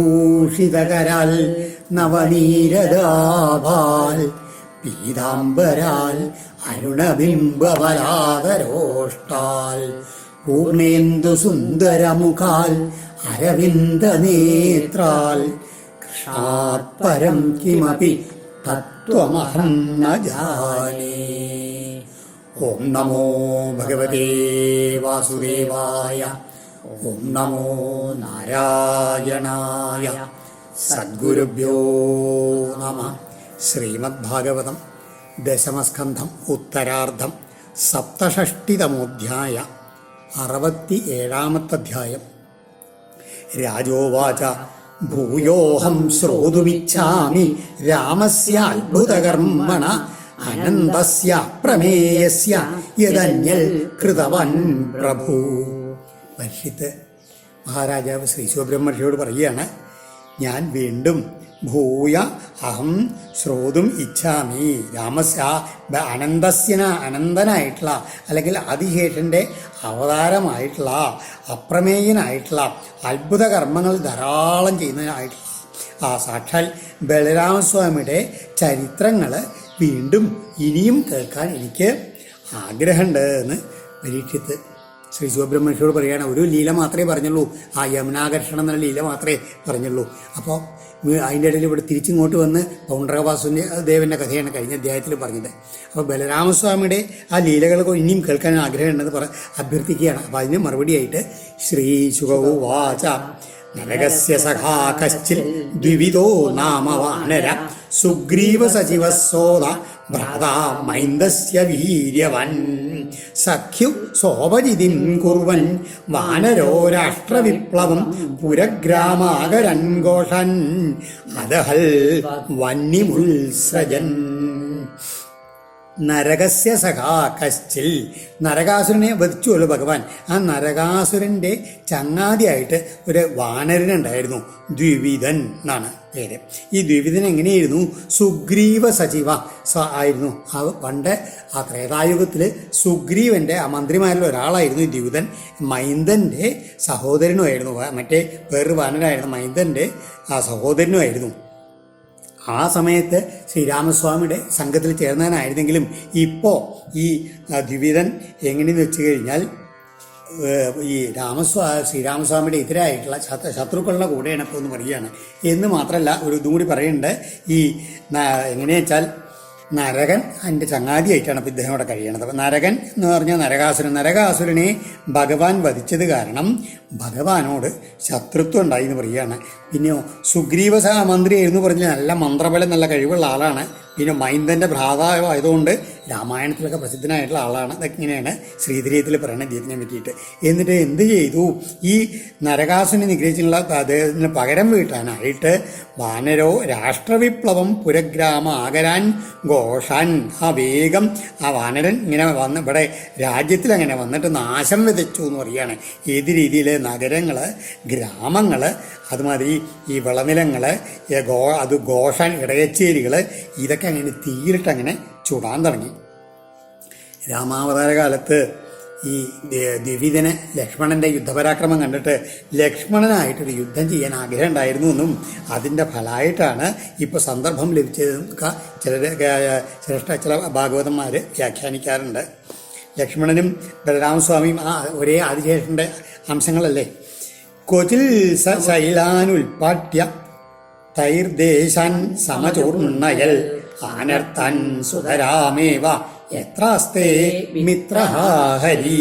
വംശീവിഭൂഷിതകരാൽ നവനീരദാഭാൽ പീതാംബരാൽ അരുണബിംബവലാതരോഷ്ടാൽ പൂർണേന്ദു സുന്ദരമുഖാൽ അരവിന്ദനേത്രാൽ കൃഷ്ണാത്പരം കിമപി തത്വമഹം ന ജാനേ ഓം നമോ ഭഗവതേ വാസുദേവായ ഓം നമോ നാരായണായ സദ്ഗുരുഭ്യോ നമ. ശ്രീമദ്ഭാഗവതം ദശമസ്കന്ധം ഉത്തരാർദ്ധം സപ്തഷഷ്ടിതമോധ്യായ അറുപത്തി ഏഴാമത്തെ അധ്യായം രാജോവാച ഭൂയോഹം ശ്രോതുമിച്ഛാമി രാമസ്യ അത്ഭുതകർമ്മണ അനന്തസ്യ പ്രമേയസ്യ യദന്യൽ കൃതവൻ പ്രഭു. വർഷിത്ത് മഹാരാജാവ് ശ്രീ ശിവബ്രഹ്മർഷിയോട് പറയുകയാണ് ഞാൻ വീണ്ടും ഭൂയ അഹം ശ്രോതും ഇച്ഛാമി. രാമസ്യ അനന്തസ്യന അനന്തനായിട്ടുള്ള അല്ലെങ്കിൽ അതിശേഷന്റെ അവതാരമായിട്ടുള്ള അപ്രമേയനായിട്ടുള്ള അത്ഭുത കർമ്മങ്ങൾ ധാരാളം ചെയ്യുന്നതിനായിട്ടുള്ള ആ സാക്ഷാൽ ബലരാമസ്വാമിയുടെ ചരിത്രങ്ങൾ വീണ്ടും ഇനിയും കേൾക്കാൻ എനിക്ക് ആഗ്രഹമുണ്ട് എന്ന് പരീക്ഷിത്ത് ശ്രീ സുബ്രഹ്മണ്യോട് പറയുകയാണ് ഒരു ലീല മാത്രമേ പറഞ്ഞുള്ളൂ. ആ യമുനാകർഷണം എന്നുള്ള ലീല മാത്രമേ പറഞ്ഞുള്ളൂ. അപ്പോൾ അതിന്റെ ഇടയിൽ ഇവിടെ തിരിച്ചിങ്ങോട്ട് വന്ന് പൗണ്ഡ്രവാസു ദേവന്റെ കഥയാണ് കഴിഞ്ഞ അധ്യായത്തിൽ പറഞ്ഞത്. അപ്പോൾ ബലരാമസ്വാമിയുടെ ആ ലീലകൾ ഇനിയും കേൾക്കാൻ ആഗ്രഹമുണ്ടെന്ന് പറ അഭ്യർത്ഥിക്കുകയാണ്. അപ്പോൾ അതിന് മറുപടിയായിട്ട് ശ്രീ ശുഭവാച നരകസ്യ സഖാ കശ്ചിൽ ദ്വിവിധോ നാമ വാനര സുഗ്രീവ സചിവ സോദ ഭ്രാതാ മൈന്ദസ്യ വീര്യവൻ. സഖ്യു സോപജിതിം കുർവൻ വാനരോ രാഷ്ട്രവിപ്ലവം പുരഗ്രാമാകരൻ ഘോഷൻ. അതഹൽ വന്യമുത്സജൻ നരകസ്യ സഖാ കശ്ചിൽ. നരകാസുരനെ വധിച്ചുള്ളൂ ഭഗവാൻ. ആ നരകാസുരന്റെ ചങ്ങാതിയായിട്ട് ഒരു വാനരനുണ്ടായിരുന്നു. ദ്വിവിധൻ എന്നാണ്. പേര്. ഈ ദ്വിവിധൻ എങ്ങനെയായിരുന്നു? സുഗ്രീവ സജീവ ആയിരുന്നു. ആ പണ്ട് ആ ത്രേതായുഗത്തിൽ സുഗ്രീവന്റെ ആ മന്ത്രിമാരിൽ ഒരാളായിരുന്നു ഈ ദ്വിവിധൻ. മൈന്ദന്റെ സഹോദരനുമായിരുന്നു. മറ്റേ വേറൊരു വാനരായിരുന്നു മൈന്ദന്റെ ആ സഹോദരനുമായിരുന്നു. ആ സമയത്ത് ശ്രീരാമസ്വാമിയുടെ സംഘത്തിൽ ചേർന്നവനായിരുന്നെങ്കിലും ഇപ്പോൾ ഈ ദ്വിവിധൻ എങ്ങനെയെന്ന് വെച്ച് കഴിഞ്ഞാൽ ഈ രാമസ്വാ ശ്രീരാമസ്വാമിയുടെ എതിരായിട്ടുള്ള ശത്രു ശത്രുക്കളുടെ കൂടെയാണ് ഇപ്പോൾ എന്ന് പറയുകയാണ് എന്ന് മാത്രമല്ല ഒരു ഇതും കൂടി പറയുന്നുണ്ട്. ഈ എങ്ങനെയാ വെച്ചാൽ നരകൻ അതിന്റെ ചങ്ങാതിയായിട്ടാണ് ഇപ്പോൾ ഇദ്ദേഹം അവിടെ കഴിയണത്. അപ്പം നരകൻ എന്ന് പറഞ്ഞാൽ നരകാസുരൻ. നരകാസുരനെ ഭഗവാൻ വധിച്ചത് കാരണം ഭഗവാനോട് ശത്രുത്വം ഉണ്ടായി എന്ന് പറയുകയാണ്. പിന്നെ സുഗ്രീവ സഹ എന്ന് പറഞ്ഞ നല്ല മന്ത്രബലം നല്ല കഴിവുള്ള ആളാണ്. പിന്നെ മൈന്ദന്റെ ഭ്രാതാവായതുകൊണ്ട് രാമായണത്തിലൊക്കെ പ്രസിദ്ധനായിട്ടുള്ള ആളാണ്. ഇതൊക്കെയാണ് ശ്രീധരീയത്തിൽ പറയുന്നത് ജീവിതം പറ്റിയിട്ട്. എന്നിട്ട് എന്ത് ചെയ്തു? ഈ നരകാസുനെ നിഗ്രഹിച്ചുള്ള അദ്ദേഹത്തിന് പകരം വീട്ടാനായിട്ട് വാനരോ രാഷ്ട്രവിപ്ലവം പുരഗ്രാമ ആകരാൻ ഘോഷാൻ. ആ വേഗം ആ വാനരൻ ഇങ്ങനെ വന്ന് ഇവിടെ രാജ്യത്തിൽ അങ്ങനെ വന്നിട്ട് നാശം വിതച്ചു എന്ന് പറയുകയാണ്. ഏത് രീതിയിൽ നഗരങ്ങൾ ഗ്രാമങ്ങൾ അതുമാതിരി ഈ വിളനിലങ്ങൾ ഗോ അത് ഘോഷാൻ ഇടയച്ചേരികൾ ഇതൊക്കെ അങ്ങനെ തീരിട്ട് അങ്ങനെ ചുടാൻ തുടങ്ങി. രാമാവതാര കാലത്ത് ഈ ദ്വിവിധന് ലക്ഷ്മണന്റെ യുദ്ധപരാക്രമം കണ്ടിട്ട് ലക്ഷ്മണനായിട്ടൊരു യുദ്ധം ചെയ്യാൻ ആഗ്രഹം ഉണ്ടായിരുന്നു എന്നും അതിന്റെ ഫലമായിട്ടാണ് ഇപ്പോൾ സന്ദർഭം ലഭിച്ചതെന്നൊക്കെ ചിലർ ശ്രേഷ്ഠ ചില ഭാഗവതന്മാർ വ്യാഖ്യാനിക്കാറുണ്ട്. ലക്ഷ്മണനും ബലരാമസ്വാമിയും ആ ഒരേ ആദിശേഷന്റെ അംശങ്ങളല്ലേ? കൊതിൽ ശൈലാനുൽപാട്യ തൈർദേശാൻ സമചൂർണയൽ ആനർത്താൻ സുതരാമേവ. എത്രാസ്തേ മിത്രഹരി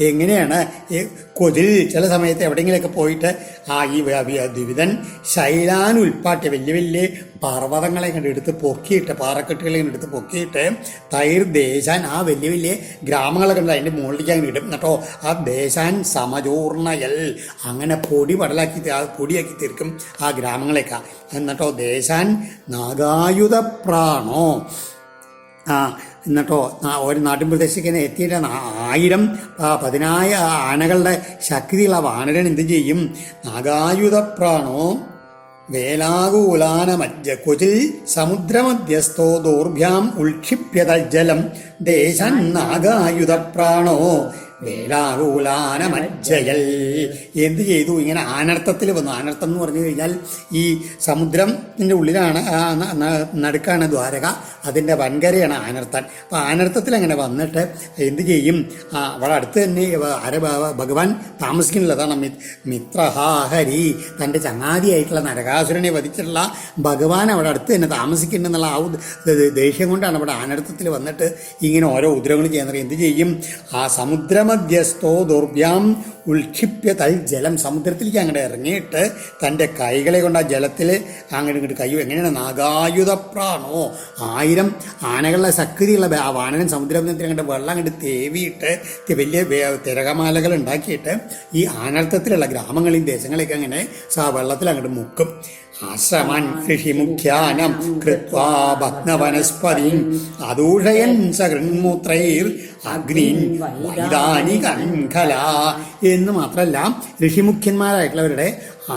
എങ്ങനെയാണ്? ഈ കൊതിൽ ചില സമയത്ത് എവിടെയെങ്കിലുമൊക്കെ പോയിട്ട് ആ ഈ ദ്വിവിധൻ ശൈലാനുൽപ്പാട്യ വലിയ വലിയ പർവതങ്ങളെ കണ്ട് എടുത്ത് പൊക്കിയിട്ട് പാറക്കെട്ടുകളെ കണ്ട് എടുത്ത് പൊക്കിയിട്ട് തൈർ ദേശാൻ ആ വലിയ വലിയ ഗ്രാമങ്ങളൊക്കെ ഉണ്ട് അതിന്റെ മുകളിലേക്ക് അങ്ങനെ ഇടും. കേട്ടോ ആ ദേശാൻ സമചൂർണയൽ. അങ്ങനെ പൊടി പടലാക്കി ആ പൊടിയാക്കി തീർക്കും ആ ഗ്രാമങ്ങളെയൊക്കെ. എന്നിട്ടോ ദേശാൻ നാഗായുധ പ്രാണോ ആ എന്നിട്ടോ ഒരു നാട്ടിൻ പ്രദേശത്തേക്ക് തന്നെ എത്തിയിട്ട് ആയിരം പതിനായ ആനകളുടെ ശക്തിയുള്ള വാനരൻ എന്ത് ചെയ്യും? നാഗായുധപ്രാണോ വേലാകൂലാനമജ്ജ കുചിൽ സമുദ്രമധ്യസ്ഥോ ദൗർഭ്യാം ഉൾക്ഷിപ്യത ജലം ദേശം നാഗായുധപ്രാണോ വേലാകൂലാന മജ്ജയൽ എന്ത് ചെയ്തു? ഇങ്ങനെ ആനർത്ഥത്തിൽ വന്നു. ആനർത്ഥം എന്ന് പറഞ്ഞു കഴിഞ്ഞാൽ ഈ സമുദ്രത്തിന്റെ ഉള്ളിലാണ് നടുക്കാണ് ദ്വാരക. അതിന്റെ വൻകരയാണ് ആനർത്തൻ അപ്പോൾ ആനർത്ഥത്തിൽ അങ്ങനെ വന്നിട്ട് എന്ത് ചെയ്യും? അവിടെ അടുത്ത് തന്നെ ആര ഭഗവാൻ താമസിക്കുന്നുള്ളതാണ് മി- മിത്രഹാഹരി. തന്റെ ചങ്ങാതിയായിട്ടുള്ള നരകാസുരനെ വധിച്ചിട്ടുള്ള ഭഗവാൻ അവിടെ അടുത്ത് തന്നെ താമസിക്കുന്നുണ്ടെന്നുള്ള ആ ദേഷ്യം കൊണ്ടാണ് അവിടെ ആനർത്ഥത്തിൽ വന്നിട്ട് ഇങ്ങനെ ഓരോ ഉദ്രവങ്ങൾ ചെയ്യുന്നത്. എന്ത് ചെയ്യും? ആ സമുദ്രമധ്യസ്ഥോ ദുർഭ്യാം ഉൽക്ഷിപ്യ തൽ ജലം സമുദ്രത്തിലേക്ക് അങ്ങോട്ട് ഇറങ്ങിയിട്ട് തന്റെ കൈകളെ കൊണ്ട് ആ ജലത്തിൽ അങ്ങോട്ട് ഇങ്ങോട്ട് കൈ എങ്ങനെയാണ്? നാഗായുധപ്രാണോ? ആയിരം ആനകളുടെ ശക്തിയുള്ള ആ വാനനൻ സമുദ്രത്തിൽ അങ്ങോട്ട് വെള്ളം അങ്ങോട്ട് തേവിയിട്ട് വലിയ തിരകമാലകൾ ഉണ്ടാക്കിയിട്ട് ഈ ആനർത്ഥത്തിലുള്ള ഗ്രാമങ്ങളെയും ദേശങ്ങളെയൊക്കെ അങ്ങനെ ആ വെള്ളത്തിൽ അങ്ങോട്ട് മുക്കും. ആശ്രമൻ ഋഷിമുഖ്യാനം കൃത്വാ ഭഗ്നവനസ്പതി അതൂഷയൻ സകൃന്മൂത്രൈർ അഗ്നിൻ വൈതാനി കൺകല എന്ന് മാത്രമല്ല ഋഷിമുഖ്യന്മാരായിട്ടുള്ളവരുടെ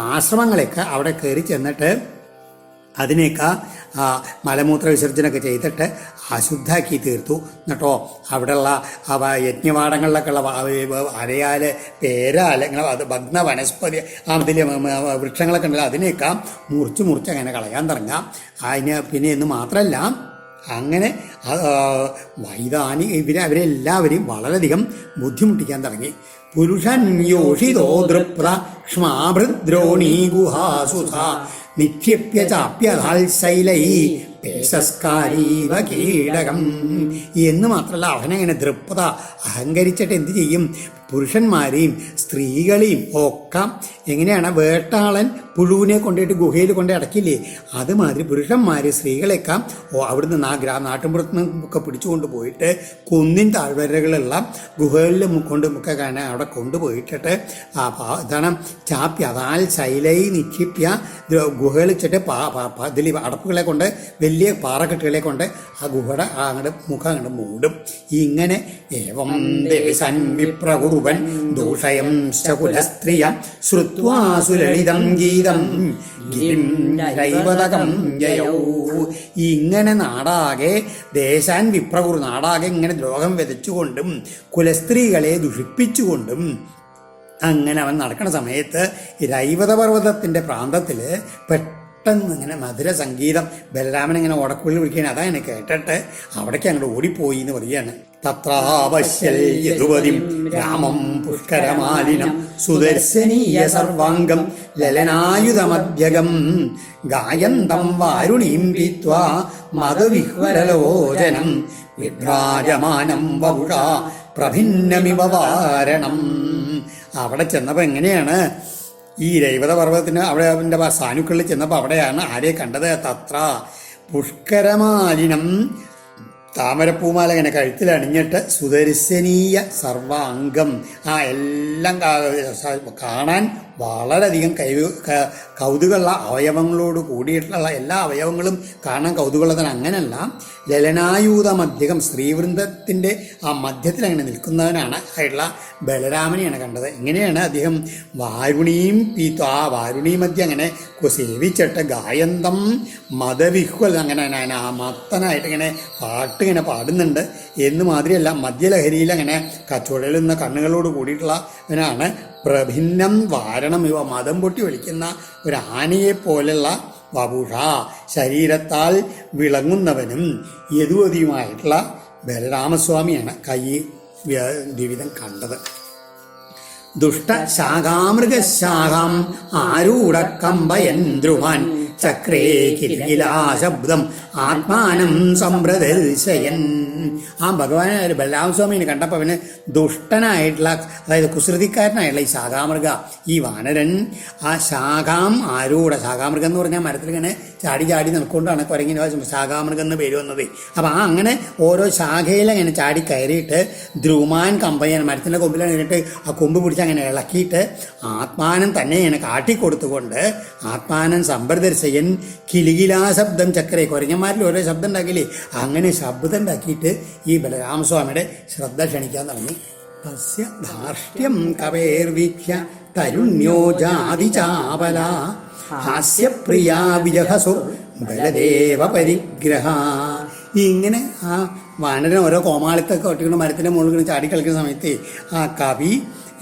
ആശ്രമങ്ങളൊക്കെ അവിടെ കയറി ചെന്നിട്ട് അതിനെയൊക്കെ ആ, മലമൂത്ര വിസർജനമൊക്കെ ചെയ്തിട്ട് അശുദ്ധാക്കി തീർത്തു. എന്നിട്ടോ അവിടെയുള്ള അവ യജ്ഞവാടങ്ങളിലൊക്കെ ഉള്ള അരയാൽ പേരാൽ ഇങ്ങനെ അത് ഭഗ്ന വനസ്പതി ആ ഇതിൽ വൃക്ഷങ്ങളൊക്കെ ഉണ്ടല്ലോ അതിനെയൊക്കെ മുറിച്ച് മുറിച്ച് അങ്ങനെ കളയാൻ തുടങ്ങാം. അതിന് പിന്നെ എന്ന് മാത്രമല്ല അങ്ങനെ വൈതാനി ഇവരെ അവരെല്ലാവരെയും വളരെയധികം ബുദ്ധിമുട്ടിക്കാൻ തുടങ്ങി. പുരുഷൻ യോഷിതോ ദൃപ്ര ക്ഷ്മാഭൃദ്രോണീ ഗുഹാസുധ നിക്ഷ്യപ്യ ചാപ്യതാൽ ശൈലൈ പേശസ്കാരീവ കീടകം. എന്ന് മാത്രമല്ല അവനങ്ങനെ ദൃപ്പത അഹങ്കരിച്ചിട്ട് എന്ത് ചെയ്യും? പുരുഷന്മാരെയും സ്ത്രീകളെയും ഒക്കെ എങ്ങനെയാണ് വേട്ടാളൻ പുഴുവിനെ കൊണ്ടുപോയിട്ട് ഗുഹയിൽ കൊണ്ട് അടക്കില്ലേ? അതുമാതിരി പുരുഷന്മാരെ സ്ത്രീകളെയൊക്കെ അവിടുന്ന് ആ ഗ്രാ നാട്ടിൻപുറത്ത് നിന്നൊക്കെ പിടിച്ചുകൊണ്ട് പോയിട്ട് കുന്നിൻ താഴ്വരകളുള്ള ഗുഹകളിൽ കൊണ്ട് ഒക്കെ കാണാൻ അവിടെ കൊണ്ടുപോയിട്ടിട്ട് ഇതാണ് ചാപ്പി അതാൽ ശൈലൈ നിക്ഷിപ്യ ഗുഹകളിൽ വെച്ചിട്ട് ഇതിൽ അടപ്പുകളെ കൊണ്ട് വലിയ പാറക്കെട്ടുകളെ കൊണ്ട് ആ ഗുഹയുടെ ആ അങ്ങോട്ട് മുഖം അങ്ങോട്ട് മൂടും. ഇങ്ങനെ ഏവം ദേശൻ വിപ്രകുറുവൻ ദൂഷയം ശകുലസ്ത്രിയ സുലളിതം ഗീതം. ഇങ്ങനെ നാടാകെ ദേശാൻ വിപ്രകുറു നാടാകെ ഇങ്ങനെ ദ്രോഹം വിതച്ചുകൊണ്ടും കുലസ്ത്രീകളെ ദുഷിപ്പിച്ചുകൊണ്ടും അങ്ങനെ അവൻ നടക്കുന്ന സമയത്ത് ഈ രൈവത പർവതത്തിന്റെ പ്രാന്തത്തിൽ പെട്ടെന്ന് ഇങ്ങനെ മധുര സംഗീതം ബലരാമൻ ഇങ്ങനെ ഓടക്കുള്ളിൽ വിളിക്കുകയാണ്. അതാ എന്നെ കേട്ടിട്ട്. അവിടേക്ക് അങ്ങോട്ട് ഓടിപ്പോയി എന്ന് പറയുകയാണ്. തത്രാവശ്യം രാമം പുഷ്കരമാലിനം സുദർശനീയ സർവാംഗം ലലനായുധമധ്യകം ഗായന്തം വാരുണീം പീത്വാ മതവിഹ്വരലോചനം വിഭ്രാജമാനം വപുഷ പ്രഭിന്നമിവ വാരണം. അവിടെ ചെന്നപ്പോൾ എങ്ങനെയാണ് ഈ രൈവത പർവതത്തിന് അവിടെ അവന്റെ സാനുക്കളിൽ ചെന്നപ്പോൾ അവിടെയാണ് ആരെ കണ്ടത്? തത്ര പുഷ്കരമാലിനം താമരപ്പൂമാല ഇങ്ങനെ കഴുത്തിൽ അണിഞ്ഞിട്ട് സുദർശനീയ സർവാംഗം. ആ എല്ലാം കാണാൻ വളരെയധികം കൈ കൗതുകമുള്ള അവയവങ്ങളോട് കൂടിയിട്ടുള്ള എല്ലാ അവയവങ്ങളും കാണാൻ കൗതുകമുള്ളതാണ്. അങ്ങനെയല്ല ലലനായൂതമധ്യകം ശ്രീവൃന്ദത്തിന്റെ ആ മധ്യത്തിൽ അങ്ങനെ നിൽക്കുന്നവനാണ് ആയിട്ടുള്ള ബലരാമനെയാണ് കണ്ടത്. ഇങ്ങനെയാണ് അദ്ദേഹം വാരുണിയും പീത്തു ആ വാരുണി മധ്യ അങ്ങനെ സേവിച്ചിട്ട് ഗായന്തം മതവിഹ്വൽ അങ്ങനെ മത്തനായിട്ട് ഇങ്ങനെ പാട്ട് ഇങ്ങനെ പാടുന്നുണ്ട്. എന്ന് മാതിരിയല്ല മദ്യലഹരിയിൽ അങ്ങനെ കച്ചുഴലുന്ന കണ്ണുകളോട് കൂടിയിട്ടുള്ളവനാണ് പ്രഭിന്നം വാരണം ഇവ മതം പൊട്ടി വിളിക്കുന്ന ഒരു ആനയെ പോലെയുള്ള വപുഷ. ശരീരത്താൽ വിളങ്ങുന്നവനും യദുവതിയുമായിട്ടുള്ള ബലരാമസ്വാമിയാണ് കൈ ദ്വിവിധം കണ്ടത്. ദുഷ്ട ശാഖാമൃഗശാഖാം ആരൂഢക്കമ്പയൻ ധ്രുവാൻ. ചക്രേ കിരികിലാശബ്ദം ആത്മാനം സംപ്രദർശയൻ ആ ഭഗവാൻ ബലരാമസ്വാമിനെ കണ്ടപ്പോൾ അവന് ദുഷ്ടനായിട്ടുള്ള അതായത് കുസൃതിക്കാരനായിട്ടുള്ള ഈ ശാഖാമൃഗ ഈ വാനരൻ ആ ശാഖാം ആരൂഢ ശാഖാമൃഗം എന്ന് പറഞ്ഞാൽ മരത്തിൽ ഇങ്ങനെ ചാടി ചാടി നിൽക്കൊണ്ടാണ് കുരങ്ങിന് ശാഖാമൃഗം എന്ന് പേര് വന്നത്. അപ്പം ആ അങ്ങനെ ഓരോ ശാഖയിൽ അങ്ങനെ ചാടി കയറിയിട്ട് ധ്രുമാൻ കമ്പയൻ മരത്തിന്റെ കൊമ്പിലാണ് കഴിഞ്ഞിട്ട് ആ കൊമ്പ് പിടിച്ച് അങ്ങനെ ഇളക്കിയിട്ട് ആത്മാനം തന്നെ ഇങ്ങനെ കാട്ടിക്കൊടുത്തുകൊണ്ട് ആത്മാനം സമ്പ്രദർശയൻ കിലികിലാ ശബ്ദം ചക്കരെ കുരങ്ങന്മാരിൽ ഓരോ ശബ്ദം ഉണ്ടാക്കില്ലേ? അങ്ങനെ ശബ്ദം ഉണ്ടാക്കിയിട്ട് ഈ ബലരാമസ്വാമിയുടെ ശ്രദ്ധ ക്ഷണിക്കാൻ തുടങ്ങി. തസ്യ ധാർഷ്ട്യം കവേർവീക്ഷ്യ തരുണ്യോ ജാതി ചാപല. ഹാസ്യപ്രിയാ വിജഹസുർ ബലദേവ പരിഗ്രഹ. ഇങ്ങനെ ആ വാനരൻ ഓരോ കോമാളിത്തൊക്കെ ഒട്ടിക്കൊണ്ട് മരത്തിന്റെ മുകളിൽ ചാടി കളിക്കുന്ന സമയത്ത് ആ കവി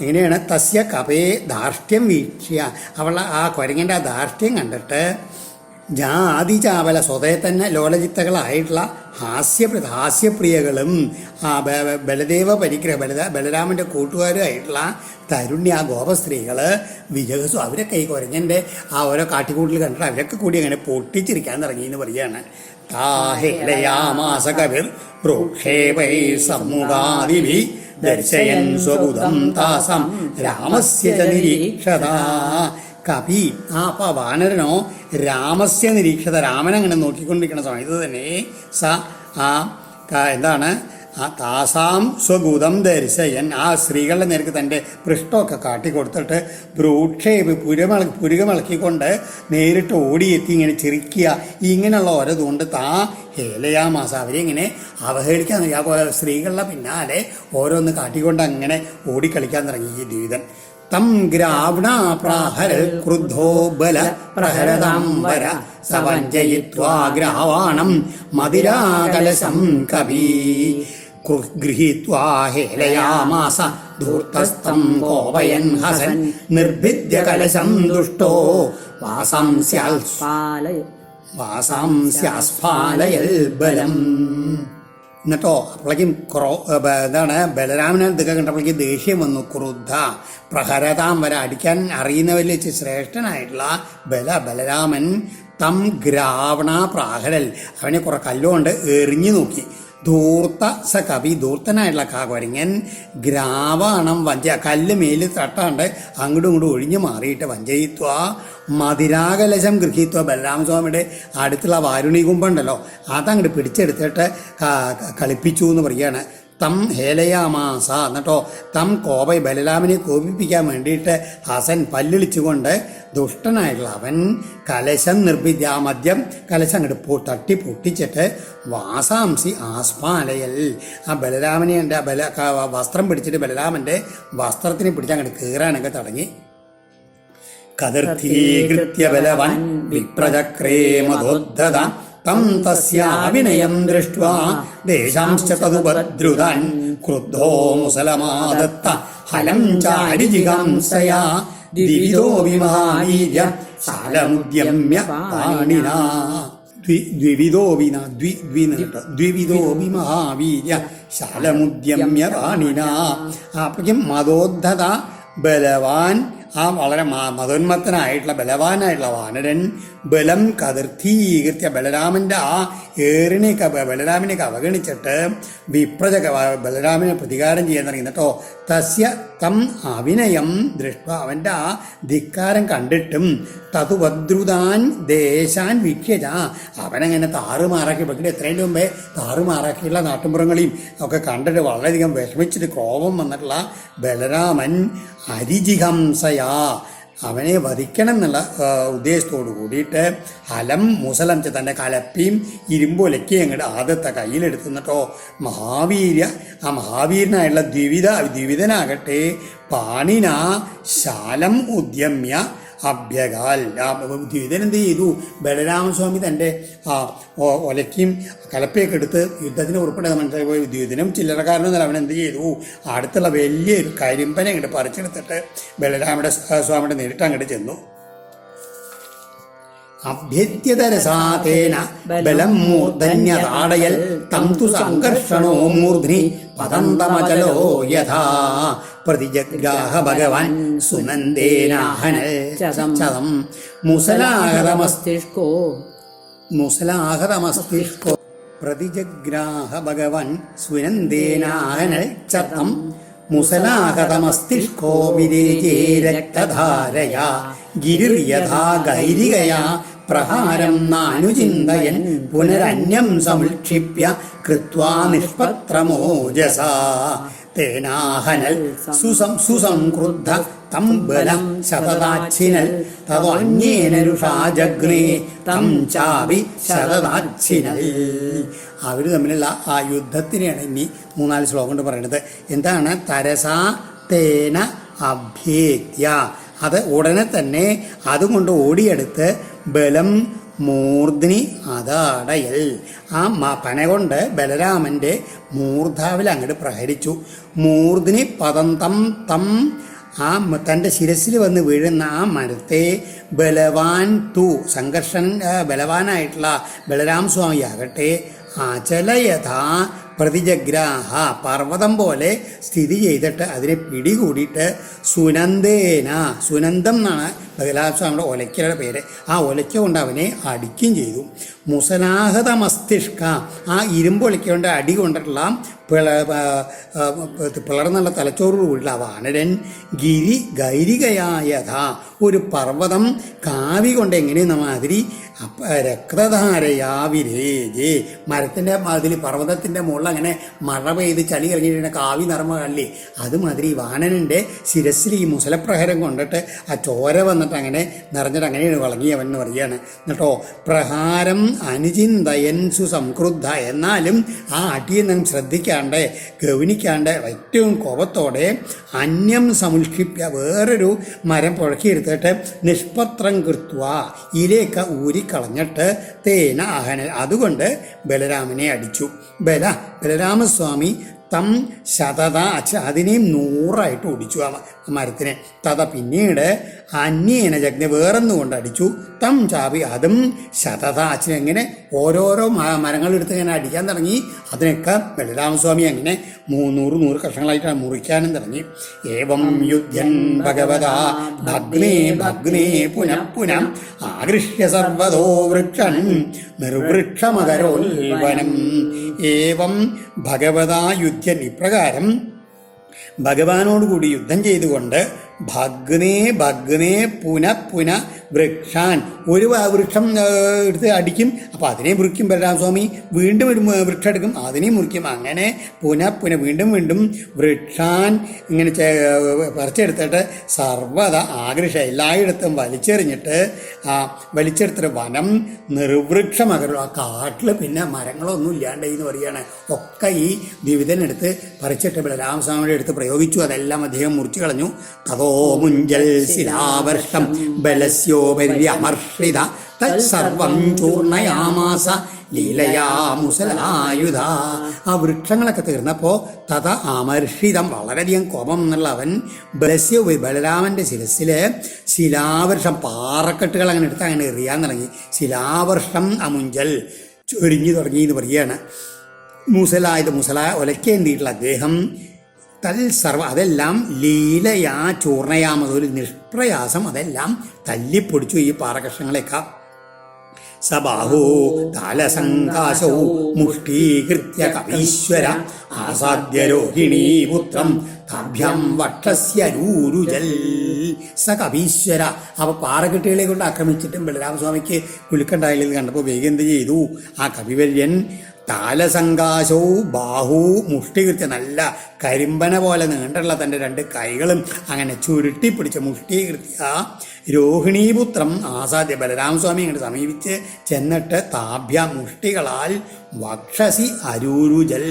എങ്ങനെയാണ് തസ്യ കവയെ ധാർഷ്ട്യം വീക്ഷ്യ. അവളെ ആ കുരങ്ങന്റെ ആ ധാർഷ്ട്യം കണ്ടിട്ട് ജാതി ചാവല സ്വതേ തന്നെ ലോലചിത്തകളായിട്ടുള്ള ഹാസ്യ ഹാസ്യപ്രിയകളും ആ ബലദേവ പരിഗ്രഹ ബലദ ബലരാമന്റെ കൂട്ടുകാരുമായിട്ടുള്ള തരുണ്യ ആ ഗോപസ്ത്രീകൾ വിജയസു അവരൊക്കെ ഈ കുരങ്ങന്റെ ആ ഓരോ കാട്ടിക്കൂട്ടിൽ കണ്ടിട്ട് അവരൊക്കെ കൂടി അങ്ങനെ പൊട്ടിച്ചിരിക്കാൻ തുടങ്ങി എന്ന് പറയാണ് താഹേലയാമാസ കവിർ പ്രോക്ഷേപൈ സമ്മുഖാദിഭി ദർശയൻ സ്വബുധം താസം രാമസ്യ നിരീക്ഷത. കവി ആ അപ്പൊ വാനരനോ രാമസ്യ നിരീക്ഷത. രാമനങ്ങനെ നോക്കിക്കൊണ്ടിരിക്കുന്ന സമയത്ത് തന്നെ സ ആ എന്താണ് ആ താസാം സ്വഗുതം ദർശയൻ ആ സ്ത്രീകളുടെ നേർക്ക് തന്റെ പൃഷ്ഠമൊക്കെ കാട്ടിക്കൊടുത്തിട്ട് ബ്രൂക്ഷേപ് പുരമള പുരുകമിളക്കിക്കൊണ്ട് നേരിട്ട് ഓടിയെത്തി ഇങ്ങനെ ചിരിക്കുക. ഇങ്ങനെയുള്ള ഓരോതുകൊണ്ട് താ ഹേലയാമാസ അവരെ ഇങ്ങനെ അവഹേളിക്കാൻ. ആ സ്ത്രീകളുടെ പിന്നാലെ ഓരോന്ന് കാട്ടിക്കൊണ്ട് അങ്ങനെ ഓടിക്കളിക്കാൻ തുടങ്ങി ഈ ദ്വീതൻ തം ഗ്രാവണ പ്രാഹര ക്രുദ്ധോ ബല പ്രഹരതാം വര സവഞ്ചയിത്വാ ഗ്രാവാണം മതിരാകലശം കവി. ഗൃഹീത്വാ ഹേലയാമാസ ധൂർത്തസ്ഥം കോപയൻ ഹസൻ നിർഭിദ്യ കലശം ദുഷ്ടോ വാസം വാസം സ്യാസ്ഫാലയൽ ബലം. എന്നിട്ടോ അപ്പോഴേക്കും ക്രോ എന്താണ് ബലരാമനെ ഇതൊക്കെ കണ്ടപ്പോഴേക്കും ദേഷ്യം വന്നു. ക്രുദ്ധ പ്രഹരതാം വരെ അടിക്കാൻ അറിയുന്നവരിൽ വെച്ച് ശ്രേഷ്ഠനായിട്ടുള്ള ബല ബലരാമൻ തം ഗ്രാവണ പ്രാഹരൽ അവനെ കുറെ കല്ലുകൊണ്ട് എറിഞ്ഞു നോക്കി. ധൂർത്ത സ കവി ധൂർത്തനായിട്ടുള്ള കാകൊരങ്ങൻ ഗ്രാവാണം വഞ്ച കല്ല് മേലിൽ തട്ടാണ്ട് അങ്ങോട്ടും ഇങ്ങോട്ടും ഒഴിഞ്ഞു മാറിയിട്ട് വഞ്ചയിത്വ. മതിരാകലശം ഗൃഹീത്വ. ബലരാമസ്വാമിയുടെ അടുത്തുള്ള വാരുണി കുമ്പുണ്ടല്ലോ. അതങ്ങോട്ട് പിടിച്ചെടുത്തിട്ട് കളിപ്പിച്ചു എന്ന് പറയാണ് തം ഹേലയാമാസ എന്നിട്ടോ തം കോപ ബലരാമനെ കോപിപ്പിക്കാൻ വേണ്ടിയിട്ട് ഹസൻ പല്ലിളിച്ചുകൊണ്ട് ദുഷ്ടനായിട്ടുള്ള അവൻ കലശം നിർമ്മിച്ച ആ മദ്യം കലശം അങ്ങോട്ട് പൂ തട്ടി പൊട്ടിച്ചിട്ട് വാസാംസി ആസ്പാലയൽ. ആ ബലരാമനെ എന്റെ ബല വസ്ത്രം പിടിച്ചിട്ട് ബലരാമന്റെ വസ്ത്രത്തിനെ പിടിച്ച് അങ്ങോട്ട് കീറാനൊക്കെ തുടങ്ങി കതിർത്തീകൃത്യ ബലവാൻ വിപ്രചക്രേ മധോദ്ധത. തം തസ്യാവിനയം ദൃഷ്ട്വാ ദേശാംശ്ച തതുപദ്രുതാൻ ക്രുദ്ധോ മുസലമാദത്ത ഹലം ചാരിജികാംസയാ ദിവിദോ വിമഹാവീര്യ ശാലമുദ്യമ്യ പാണിനാ ദ്വി- ദ്വിവിധോപി ന- ദ്വി ദ്വി എന്ന് കേട്ടോ. ദ്വിവിധോപി മഹാവീര്യ ശാലമുദ്യമ്യ പാണിന അപ്പോഴേക്കും മതോദ്ധത ബലവാൻ ആ വളരെ മതോന്മത്തനായിട്ടുള്ള ബലവാനായിട്ടുള്ള വാനരൻ ബലം കതിർത്തീകൃത്യ ബലരാമന്റെ ആ ഏറിനെ ബലരാമിനെ അവഗണിച്ചിട്ട് വിപ്രജ ബലരാമിനെ പ്രതികാരം ചെയ്യാൻ തുടങ്ങി. എന്നിട്ടോ തസ്യ തം അവിനയം ദൃഷ്ട അവന്റെ ആ ധിക്കാരം കണ്ടിട്ടും തതുപദ്രുതാൻ ദേശാൻ വിഖ്യജ. അവനങ്ങനെ താറുമാറാക്കി പക്ഷേ എത്രയും മുമ്പേ താറുമാറാക്കിയുള്ള നാട്ടുമ്പുറങ്ങളെയും ഒക്കെ കണ്ടിട്ട് വളരെയധികം വിഷമിച്ചിട്ട് കോപം വന്നിട്ടുള്ള ബലരാമൻ അരിജിഹംസയാ അവനെ വധിക്കണം എന്നുള്ള ഉദ്ദേശത്തോടു കൂടിയിട്ട് അലം മുസലം തന്റെ കലപ്പിയും ഇരുമ്പൊലക്കി അങ്ങോട്ട് ആദ്യത്തെ കയ്യിലെടുത്തുന്നിട്ടോ മഹാവീര്യ ആ മഹാവീരനായുള്ള ദ്വിവിധ ദ്വിവിധനാകട്ടെ പാണിന ശാലം ഉദ്യമ്യ അഭ്യകാൽ. എന്ത് ചെയ്തു? ബലരാമസ്വാമി തന്റെ ആ ഒലയ്ക്കും കലപ്പയൊക്കെ എടുത്ത് യുദ്ധത്തിന് ഉൾപ്പെടെ മനസ്സിലായി പോയി ദ്വിദിനം ചില്ലറക്കാരനൊന്നും അവൻ എന്ത് ചെയ്തു? അടുത്തുള്ള വലിയൊരു കരിമ്പനെ അങ്ങോട്ട് പറിച്ചെടുത്തിട്ട് ബലരാമയുടെ സ്വാമിയുടെ നേരിട്ട് അങ്ങോട്ട് ചെന്നു. അഭ്യത്യതരസാതേന ബലം മൂർധന്യതാടയൽ തം തു സംഘർഷണോ മൂർധ്നി പതന്തമചലോ യഥാ പ്രതിജഗ്രാഹ ഭഗവാൻ സുനന്ദേനാഹനൽ ചതം മുസലാഹതമസ്തിഷ്കോ മുസലാഹതമസ്തിഷ്കോ പ്രതിജഗ്രാഹ ഭഗവാൻ സുനന്ദേനാഹനൽ ചതം മുസലാഹതമസ്തിഷ്കോ വിരേജേ ഗിരിർയഥാ ഗൈരികയാ പ്രഹാരം നാനുചിന്തയൻ പുനരന്യം സമുക്ഷിപ്യ കൃത്വാ നിഷ്പത്രമോജസാ. തേനാഹനൽ സുസം സുസംക്രുദ്ധ തം ബലം ശതദാച്ഛിനൽ തവന്യേന ജഗ്നേ തം ചാവി ശതദാച്ഛിനൽ അവർ തമ്മിലുള്ള ആ യുദ്ധത്തിനെയാണ് ഇനി മൂന്നാൽ ശ്ലോകം കൊണ്ട് പറയുന്നത് എന്താണ്? തരസാ തേന അഭ്യേദ്യ. അത് ഉടനെ തന്നെ അതുകൊണ്ട് ഓടിയെടുത്ത് ബലം മൂർധ്നി അതാടയൽ. ആ പന കൊണ്ട് ബലരാമന്റെ മൂർധാവിൽ അങ്ങോട്ട് പ്രഹരിച്ചു. മൂർധ്നി പതന്തം തം ആ തന്റെ ശിരസിൽ വന്ന് വീഴുന്ന ആ മരത്തെ ബലവാൻ തു സംഘർഷൻ ബലവാനായിട്ടുള്ള ബലരാം സ്വാമി ആകട്ടെ അചലയഥാ പ്രതിജഗ്രാഹ പർവതം പോലെ സ്ഥിതി ചെയ്തിട്ട് അതിനെ പിടികൂടിയിട്ട് സുനന്ദേന സുനന്ദം എന്നാണ് ബഹലാസ്വാമിയുടെ ഒലയ്ക്കയുടെ പേര്. ആ ഒലയ്ക്ക കൊണ്ട് അവനെ അടിക്കുകയും ചെയ്തു. മുസലാഹത മസ്തിഷ്ക ആ ഇരുമ്പ് കൊണ്ട് അടി കൊണ്ടിട്ടുള്ള പിളർന്നുള്ള തലച്ചോറുകൂടിയുള്ള ആ വാനരൻ ഗിരി ഗൈരികയായഥ ഒരു പർവതം കാവി കൊണ്ട് എങ്ങനെയെന്ന മാതിരി രക്തധാരയാവിരേജേ മരത്തിന്റെ അതിൽ പർവതത്തിന്റെ മുകളിൽ അങ്ങനെ മഴ പെയ്ത് ചളി ഇറങ്ങിയിട്ട് കാവി നിറമ കള്ളി അതുമാതിരി വാനനന്റെ ശിരസിൽ ഈ മുസലപ്രഹരം കൊണ്ടിട്ട് ആ ചോര വന്നിട്ട് അങ്ങനെ നിറഞ്ഞിട്ട് അങ്ങനെയാണ് വളങ്ങിയവൻ എന്ന് പറയുകയാണ്. എന്നിട്ടോ പ്രഹാരം അനുചിന്തയൻ സുസംക്രുദ്ധ എന്നാലും ആ അടിയെ നാം ശ്രദ്ധിക്കാണ്ട് ഗവനിക്കാണ്ട് ഏറ്റവും കോപത്തോടെ അന്യം സമുൽക്ഷിപ്യ വേറൊരു മരം പുഴക്കിയെടുത്തിട്ട് നിഷ്പത്രം കൃത്വ ഇലയൊക്കെ ഊരിക്കളഞ്ഞിട്ട് തേന അഹന അതുകൊണ്ട് ബലരാമനെ അടിച്ചു. ബല ബലരാമസ്വാമി തം ശതത അച്ഛ അതിനെയും നൂറായിട്ട് ഓടിച്ചു ആ മരത്തിനെ. തഥ പിന്നീട് അന്യേന ജഗ്ന വേറെന്നുകൊണ്ട് അടിച്ചു. തം ചാവി അതും ശതത അച്ഛൻ എങ്ങനെ ഓരോരോ മരങ്ങളെടുത്ത് ഇങ്ങനെ അടിക്കാൻ തുടങ്ങി. അതിനൊക്കെ ബലരാമസ്വാമി അങ്ങനെ മൂന്നൂറ് നൂറ് കഷ്ണങ്ങളായിട്ട് മുറിക്കാനും തുടങ്ങി. ഏവം യുദ്ധൻ ഭഗവത ഭഗ്നേ ഭഗ്നേ പുനഃ പുനഃ. ആകൃഷ്യ സർവതോ വൃക്ഷൻ നിർവൃക്ഷമകരോൽവനം. ഏവം ഭഗവതാ യുദ്ധൻ ഇപ്രകാരം ഭഗവാനോടുകൂടി യുദ്ധം ചെയ്തുകൊണ്ട് ഭഗ്നേ ഭഗ്നേ പുന പുന വൃക്ഷാൻ. ഒരു വൃക്ഷം എടുത്ത് അടിക്കും. അപ്പോൾ അതിനെ മുറിക്കും ബലരാമസ്വാമി. വീണ്ടും ഒരു വൃക്ഷം എടുക്കും അതിനെയും മുറിക്കും. അങ്ങനെ പുന പുന വീണ്ടും വീണ്ടും വൃക്ഷാൻ ഇങ്ങനെ പറിച്ചെടുത്തിട്ട് സർവത ആകൃഷ എല്ലായിടത്തും വലിച്ചെറിഞ്ഞിട്ട് ആ വലിച്ചെടുത്തിട്ട് വനം നിർവൃക്ഷമകരും ആ കാട്ടിൽ പിന്നെ മരങ്ങളൊന്നും ഇല്ലാണ്ടായി എന്ന് പറയുകയാണ് ഒക്കെ ഈ വിവിധനെടുത്ത് പറിച്ചിട്ട് ബലരാമസ്വാമിയുടെ അടുത്ത് പ്രയോഗിച്ചു. അതെല്ലാം അദ്ദേഹം മുറിച്ചു കളഞ്ഞു. തതോ മുഞ്ചൽ ശിലാവർഷം. ബലസ്യോപര്യമർഷിത തത്സർവം ചൂർണയാമാസ ലീലയാ മുസലായുധ. ആ വൃക്ഷങ്ങളൊക്കെ തീർന്നപ്പോൾ തത അമർഷിതം വളരെയധികം കോപം എന്നുള്ള അവൻ ബലസ്യ ബലരാമന്റെ ശിരസിൽ ശിലാവർഷം പാറക്കെട്ടുകൾ അങ്ങനെ എടുത്ത് അങ്ങനെ എറിയാൻ തുടങ്ങി. ശിലാവർഷം അമുഞ്ചൽ ചൊരിഞ്ഞു തുടങ്ങി എന്ന് പറയുകയാണ്. മുസലായത് മുസല ഒലക്കേണ്ടിയിട്ടുള്ള അദ്ദേഹം തൽ സർവ അതെല്ലാം ലീലയാ ചൂർണയാമത് നിഷ്പ്രയാസം അതെല്ലാം തല്ലിപ്പൊടിച്ചു ഈ പാറകഷ്ണങ്ങളെയൊക്കെ സബാഹോ താലസങ്കാശോ മുഷ്ടീകൃത്യ കവീശ്വര ആസാദ്യ രോഹിണീ പുത്രം താഭ്യം വക്ഷസ്യ രൂരുജൽ. സ കവീശ്വര അവ പാറക്കെട്ടുകളെ കൊണ്ട് ആക്രമിച്ചിട്ടും ബലരാമസ്വാമിക്ക് കുലുക്കണ്ടായില്ലെന്ന് കണ്ടപ്പോൾ വേഗം എന്ത് ചെയ്തു? ആ കവിവര്യൻ താലസങ്കാശോ ബാഹു മുഷ്ടികൃത്യ നല്ല കരിമ്പന പോലെ നീണ്ടുള്ള തന്റെ രണ്ട് കൈകളും അങ്ങനെ ചുരുട്ടി പിടിച്ച മുഷ്ടികൃത്യ രോഹിണീപുത്രം ആസാദ്യ ബലരാമസ്വാമി ഇങ്ങോട്ട് സമീപിച്ച് ചെന്നിട്ട് താഭ്യ മുഷ്ടികളാൽ വക്ഷസി അരൂരുജൽ.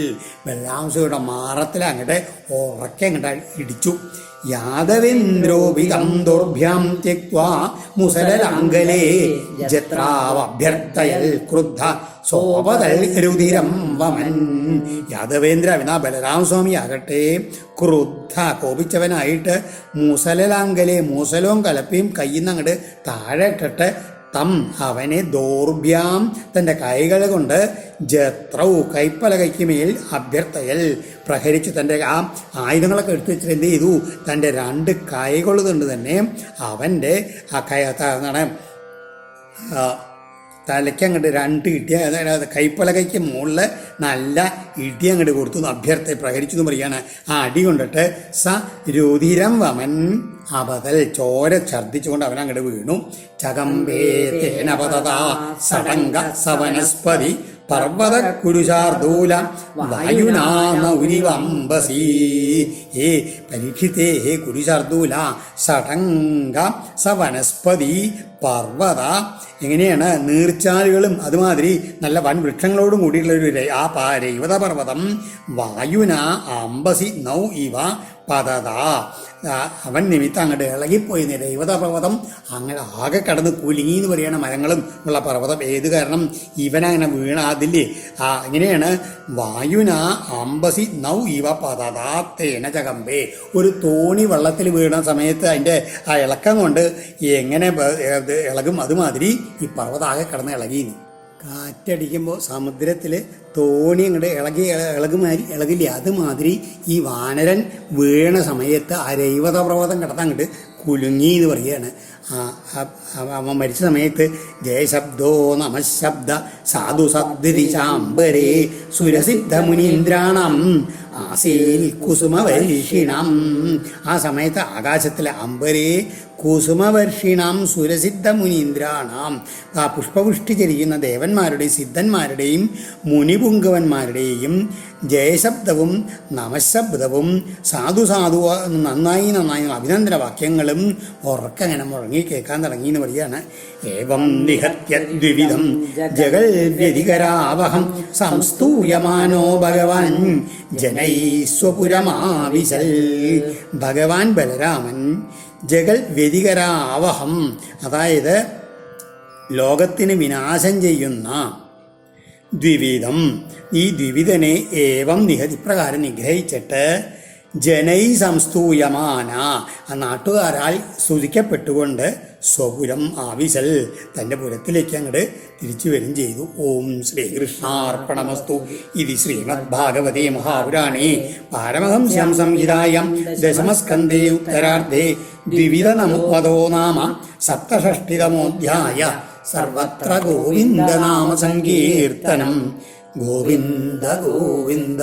ബലരാമസ്വാമിയുടെ മാറത്തിൽ അങ്ങോട്ട് ഉറക്കെ അങ്ങോട്ട് ഇടിച്ചു. യാദവേന്ദ്രോപിതം ദുർഭ്യാം ത്യക്വാ മുസലലാംഗലേ ജത്രാവഭ്യർത്ഥയൽ ക്രുദ്ധ സോപതൽ രുതിരം വമൻ. യാദവേന്ദ്ര വിനാ ബലരാമസ്വാമി ആകട്ടെ ക്രുദ്ധ കോപിച്ചവനായിട്ട് മൂസലലാങ്കലെ മൂസലവും കലപ്പിയും കയ്യിൽ നിന്ന് അങ്ങോട്ട് താഴെ ഇട്ടിട്ട് തം അവനെ ദൗർഭ്യാം. തന്റെ കൈകൾ കൊണ്ട് ജത്രൗ കൈപ്പലകയ്ക്ക് മേൽ അഭ്യർത്ഥയൽ. പ്രഹരിച്ച് തന്റെ ആ ആയുധങ്ങളൊക്കെ എടുത്തു വെച്ചിട്ട് എന്ത് ചെയ്തു? തന്റെ രണ്ട് കൈകൾ കൊണ്ട് തന്നെ അവന്റെ ആ കൈ എന്താണ് തലയ്ക്ക് അങ്ങോട്ട് രണ്ട് ഇടി അതായത് കൈപ്പലകയ്ക്ക് മുകളിൽ നല്ല ഇടി അങ്ങോട്ട് കൊടുത്തു അഭ്യർത്ഥ പ്രഹരിച്ചു എന്ന് പറയുകയാണ്. ആ അടി കൊണ്ടിട്ട് സ രുതിരം വമൻ അവതൽ ചോര ഛർദ്ദിച്ചുകൊണ്ട് അവൻ അങ്ങോട്ട് വീണു. ചകമ്പേ പർവത കുരുശാർദൂല വായുനാമൗരിവംബസി ഏ പരീക്ഷിതേ ഹേ കുരുശാർദൂല ഷടങ്ക വനസ്പതി പർവത എങ്ങനെയാണ് നീർച്ചാലുകളും അതുമാതിരി നല്ല വൻ വൃക്ഷങ്ങളോടും കൂടിയിട്ടുള്ള ഒരു ആ പാരൈവത പർവതം വായുന അംബസി നൗ ഇവ പതത. അവൻ നിമിത്തം അങ്ങോട്ട് ഇളകിപ്പോയി ദൈവത പർവതം അങ്ങനെ ആകെ കടന്ന് കുലുങ്ങി എന്ന് പറയുന്ന മരങ്ങളും ഉള്ള പർവതം. ഏത് കാരണം? ഇവനങ്ങനെ വീണ അതില്ലേ ആ ഇങ്ങനെയാണ് വായുന അംബസി നൗ ഇവ പതതാത്തേന ചകമ്പേ ഒരു തോണി വെള്ളത്തിൽ വീണ സമയത്ത് അതിന്റെ ആ ഇളക്കം കൊണ്ട് എങ്ങനെ ഇളകും അതുമാതിരി ഈ പർവതാകെ കിടന്ന് കടന്ന് ഇളകി കാറ്റടിക്കുമ്പോൾ സമുദ്രത്തിൽ തോണി അങ്ങോട്ട് ഇളകി ഇള- ഇളകുമാതിരി ഇളകില്ല? അതുമാതിരി ഈ വാനരൻ വീണ സമയത്ത് ആ രൈവത പർവതം കിടത്താൻ അങ്ങോട്ട് കുലുങ്ങി എന്ന് പറയുകയാണ് അവ- അവൻ മരിച്ച സമയത്ത് ജയശബ്ദോ നമശബ്ദ സാധു സദ്രിശാംബരേ സുരസിദ്ധ മുനീന്ദ്രാണം ആസീൽ കുസുമവർഷിണം. ആ സമയത്ത് ആകാശത്തിലെ അമ്പരേ കുസുമവർഷിണം സുരസിദ്ധ മുനീന്ദ്രാണാം ആ പുഷ്പവൃഷ്ടി ചരിക്കുന്ന ദേവന്മാരുടെയും സിദ്ധന്മാരുടെയും മുനിപുങ്കവന്മാരുടെയും ജയശബ്ദവും നമശബ്ദവും സാധു സാധു നന്നായി നന്നായി അഭിനന്ദന വാക്യങ്ങളും ഉറക്കങ്ങനെ മുഴങ്ങി കേൾക്കാൻ തുടങ്ങി എന്ന് പറയാണ് ഏവം നിഹത്യ ദ്വിവിധം ജഗൽ വ്യതികരാവഹം സംസ്തൂയമാനോ ഭഗവാൻ ജനൈസ്വപുരമാവിശൽ ഭഗവാൻ ബലരാമൻ ജഗൽ വ്യതികരാവഹം അതായത് ലോകത്തിന് വിനാശം ചെയ്യുന്ന ദ്വിവിധം. ഈ ദ്വിവിധനെ ഏവം നിഹതി പ്രകാരം നിഗ്രഹിച്ചിട്ട് ജനൈ സംസ്തൂയമാന ആ നാട്ടുകാരാൽ സ്തുതിക്കപ്പെട്ടുകൊണ്ട് സ്വപുരം ആവിശൽ തന്റെ പുരത്തിലേക്ക് അങ്ങോട്ട് തിരിച്ചു വരും ചെയ്തു. ഓം ശ്രീകൃഷ്ണാർപ്പണമസ്തു. ഇത് ശ്രീമദ് ഭാഗവതി മഹാപുരാണേ പാരമഹംസ്യം സംഹിതായം ദശമസ്കന്ധേ ഉത്തരാർദ്ധേ. ദ്വിവിധ നമുപദോ നാമ. സപ്തഷഷ്ടിതമോധ്യായ. സർവത്ര ഗോവിന്ദനാമ സങ്കീർത്തനം. ഗോവിന്ദ ഗോവിന്ദ.